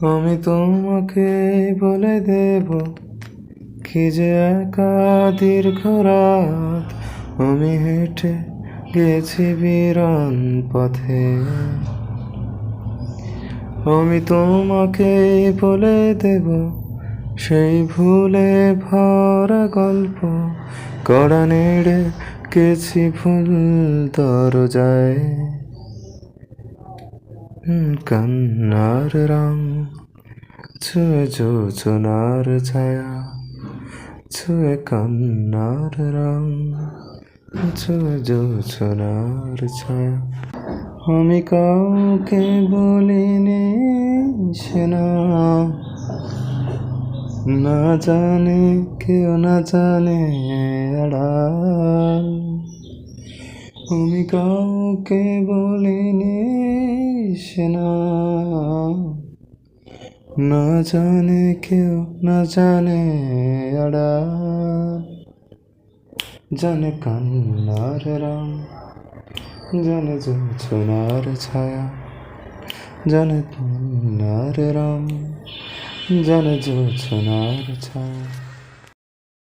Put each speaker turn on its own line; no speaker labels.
আমি তোমাকে বলে দেব কি যে একা দীর্ঘ রাত আমি হেঁটে গেছি বিরান পথে। আমি তোমাকে বলে দেব সেই ভুলে ভরা গল্প কড়া নেড়ে গেছি ভুল দরজায়। কান্নার রং ছুঁয়ে যোজনার ছায়া ছুঁয়ে কান্নার রং ছুঁয়ে যোজনার ছায়া আমি কাউকে বলিনি সে না জানে কেউ না জানে আড়াল আমি কাউকে বলিনি সে না। না জানে কেউ, না জানে আড়াল জানে কান্নার রং জানে যোছনার ছায়া, জানে কান্নার রং জানে যোছনার ছায়া।